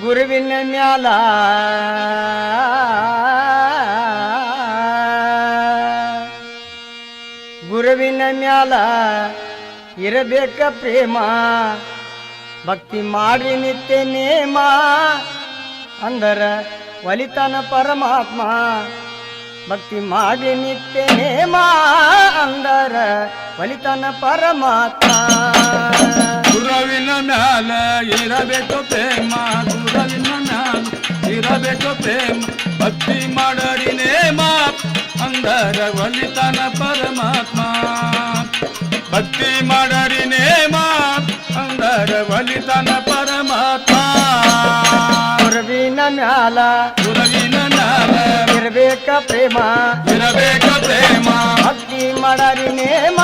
ಗುರುವಿನ ಮ್ಯಾಲ. ಗುರುವಿನ ಮ್ಯಾಲ ಇರಬೇಕ ಪ್ರೇಮ. ಭಕ್ತಿ ಮಾಡಿ ನಿತ್ಯ ನೇಮ. ಅಂದರ ಒಲಿತನ ಪರಮಾತ್ಮ, ಭಕ್ತಿ ಮಾಡಿ ನಿತ್ಯ ನೇಮ ಅಂದರ ಒಲಿತನ ಪರಮಾತ್ಮ. ಗುರುವಿನ ಮ್ಯಾಲ ಇರಬೇಕು ಪ್ರೇಮ, ಗುರುವಿನ ಮ್ಯಾಲ ಇರಬೇಕು ಪ್ರೇಮ, ಭಕ್ತಿ ಮಾಡರಿ ನೇಮ ಅಂದರ ಒಲಿತನ ಪರಮಾತ್ಮ. ಭಕ್ತಿ ಮಾಡರಿ ನೇಮ ಅಂದರ ಒಲಿತನ ಪರಮಾತ್ಮ ಮ್ಯಾಲ ಗುರುವಿನ ನಾಮ ಇರಬೇಕ ಪ್ರೇಮ. ಇರಬೇಕ ಪ್ರೇಮ. ಭಕ್ತಿ ಮಾಡರಿ ನೇಮ.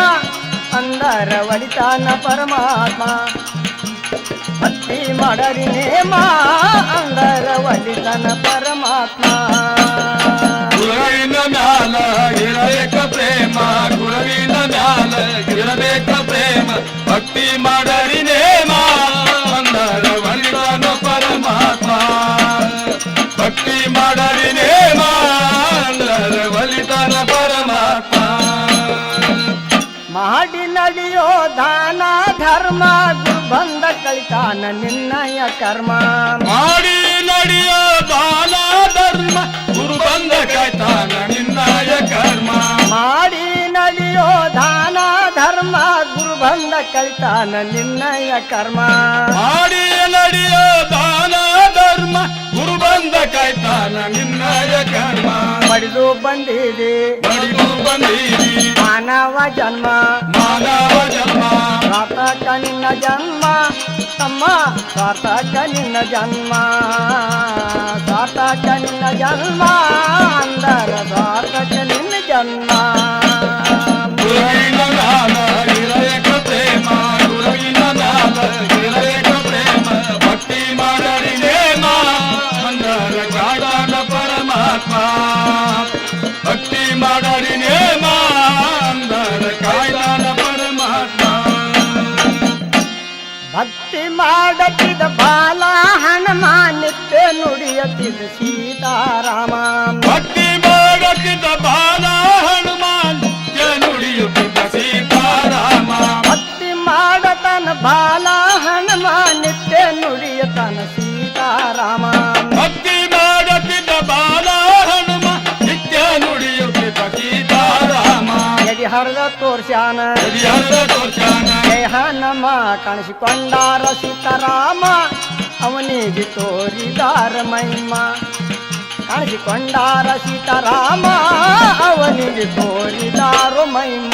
ಅಂದರ ಒಳಿತಾನ ಪರಮಾತ್ಮ. ಭಕ್ತಿ ಮಾಡರಿ ನೇಮ. ಅಂದರ ಒಳಿತಾನ ಪರಮಾತ್ಮ. ಗುರುವಿನ ನಾಲ ಇರಬೇಕ ಪ್ರೇಮ. ಗುರುವಿನ ನಾಲ ಇರಬೇಕ ಪ್ರೇಮ. ಭಕ್ತಿ ಮಾಡರಿ ನೇಮ. ದಾನ ಧರ್ಮ ದುರ್ಬಂದ ಕಳಿತಾನ ನಿನ್ನಯ ಕರ್ಮ. ಮಾಡಿ ನಡಿಯ ದಾನ ಧರ್ಮ ಗುರು ಬಂದ ನಿನ್ನಯ ನಿನ್ನಾಯ ಕರ್ಮ. ಮಾಡಿ ನಡೆಯೋ ದಾನ ಧರ್ಮ ದುರ್ಬಂದ ಕಳಿತಾನ ನಿನ್ನಯ ಕರ್ಮ. ಮಾಡಿ ನಡೆಯೋ ದಾನ ಧರ್ಮ ಗುರು ಬಂದ ಕಾಯ್ತಾನ ನಿನ್ನಯ ಕರ್ಮ ಪಡೆದು ಬಂದಿದೆ. ಮಡಿದು ಬಂದಿದೆ. ಮಾನವ ಜನ್ಮ. ಮಾನವ ಜನ್ಮ. ಸಾರ್ಥಕ ನಿನ್ನ ಜನ್ಮ. ತಮ್ಮ ಸಾರ್ಥಕ ನಿನ್ನ ಜನ್ಮ. ಸಾರ್ಥಕ ನಿನ್ನ ಜನ್ಮ. ಅಂದರ ಸಾರ್ಥಕ ನಿನ್ನ ಜನ್ಮ. ಭಕ್ತಿ ಮಾಡತಿದ ಬಾಲ ಹನುಮಾನಿತ್ಯ ನುಡಿಯತಿದ ಸೀತಾರಾಮ. ಭಕ್ತಿ ಮಾಡತಿದ ಬಾಲ ಹನುಮಾನ್ ನಿತ್ಯ ನುಡಿಯುತ್ತಿದ್ದ ಸೀತಾರಾಮ. ಭಕ್ತಿ ಮಾಡತನ ಬಾಲ ಹನುಮಾನಿತ್ಯ ನುಡಿಯತನ ಸೀತಾರಾಮ ಎದಿ ಹರದ ತೋರ್ಸ್ಯಾನ ಹರಿಹರದ ತೋರ್ಚಾನ ದೇಹ ನಮ್ಮ ಕಾಣಿಸಿಕೊಂಡಾರ ಸೀತಾರಾಮ ಅವನಿಗೆ ತೋರಿದಾರ ಮಹಿಮ ಕಾಣಿಸಿಕೊಂಡಾರ ಸೀತಾರಾಮ ಅವನಿಗೆ ತೋರಿದಾರು ಮಹಿಮ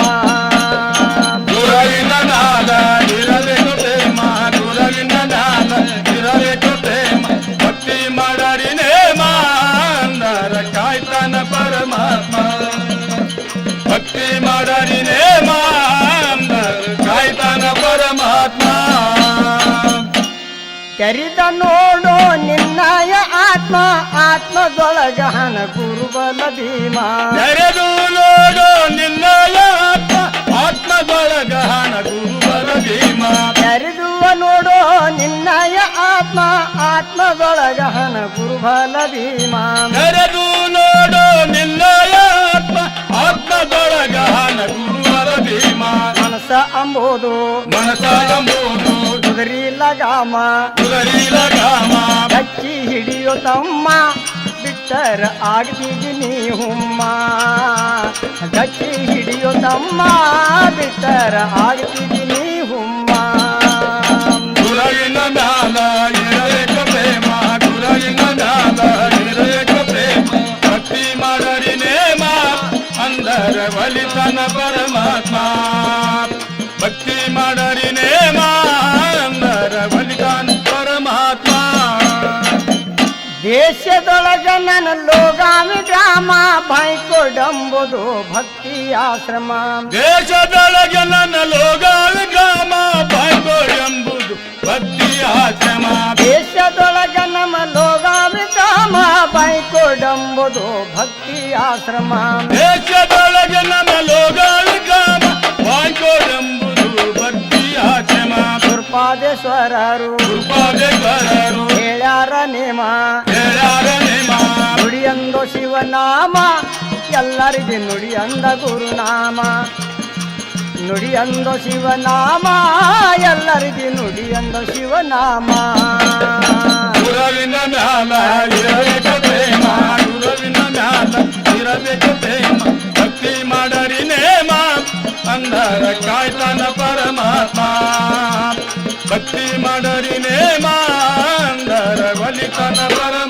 ತೆರಿದ ನೋಡೋ ನಿನ್ನಯ ಆತ್ಮ ಆತ್ಮದೊಳಗ ಹಣ ಗುರುಬಲ ಭೀಮ. ತೆರೆದು ನೋಡೋ ನಿನ್ನಯ ಆತ್ಮ ಆತ್ಮದೊಳಗ ಹಣ ಗುರುವರ ಭೀಮ. ತೆರೆದುವ ನೋಡೋ ನಿನ್ನಯ ಆತ್ಮ ಆತ್ಮದೊಳಗ ಹಣ ಗುರುಬಲ ಭೀಮ. ತೆರೆದು ನೋಡೋ ನಿನ್ನಯ ಆತ್ಮ ಆತ್ಮದೊಳಗ ಭೀಮ ಮನಸ ಅಂಬೋದು. ಮನಸ ಅಂಬೋದು. ಕುದರಿ ಲಗಾಮ. ಕುದರಿ ಲಗಾಮ. ಹಚ್ಚಿ ಹಿಡಿಯೋ ತಮ್ಮ. ಬಿಟ್ಟರ ಆಗ್ತಿದಿ ನೀ ಹುಮ್ಮ ಗಚ್ಚಿ ಹಿಡಿಯೋ ತಮ್ಮ. ಬಿಟ್ಟರ ಆಗ್ತಿದಿ ನೀ ಹುಮ್ಮ ದಾನ ಇರಲೇಕ ಪ್ರೇಮ. ಗುರುವಿನ ದಾನ ಇರಲೇಕ ಪ್ರೇಮ. ಭಕ್ತಿ ಮಾಡರಿ ನೇಮ. ಅಂದರ ಬಲಿತನ ಪರಮಾತ್ಮ. ಭಕ್ತಿ ಮಾಡರಿ ನೇಮ ಅಂದರ ಒಲಿತನ ಪರಮಾತ್ಮ ದೇಶದೊಳಗ ನನ್ನ ಲೋಗಾಮಿ ಗ್ರಾಮ ಬಾಯ್ಕೊಡಂಬುದು ಭಕ್ತಿ ಆಶ್ರಮ ದೇಶದೊಳಗೆ ನನ್ನ ಲೋಗಾವ ಗ್ರಾಮ ಬಾಯ್ಗೋಡ್ ಎಂಬುದು ಭಕ್ತಿ ಆಶ್ರಮ ದೇಶದೊಳಗ ನಮ್ಮ ಲೋಗಾಮಿ ಗ್ರಾಮ ಬಾಯ್ಕೊಡಂಬುದು ಭಕ್ತಿ ಆಶ್ರಮ ದೇಶದೊಳಗೆ ಗುರುಪಾದೇಶ್ವರರು ಗುರುಪಾದೇಶ್ವರರು ಹೇಳ್ಯಾರ ನೇಮ ಹೇಳ್ಯಾರ ನೇಮ ನುಡಿಯಂದು ಶಿವನಾಮ. ಎಲ್ಲರಿಗೆ ನುಡಿಯಂದ ಗುರುನಾಮ. ನುಡಿಯಂದು ಶಿವನಾಮ. ಎಲ್ಲರಿಗೆ ನುಡಿಯಂದ ಶಿವನಾಮ. ಗುರುವಿನ ನಾಮ ಇರಬೇಕು ಪ್ರೇಮ. ಗುರುವಿನ ನಾಮ ಇರಬೇಕು ಪ್ರೇಮ. ಭಕ್ತಿ ಮಾಡರಿ ನೇಮ. ಅಂದರ ಕಾಯ್ತಾನ ಪರಮಾತ್ಮ. ಭಕ್ತಿ ಮಾಡರಿ ಮಾಂದರ ಬಲಿತನ ಪರಮಾತ್ಮ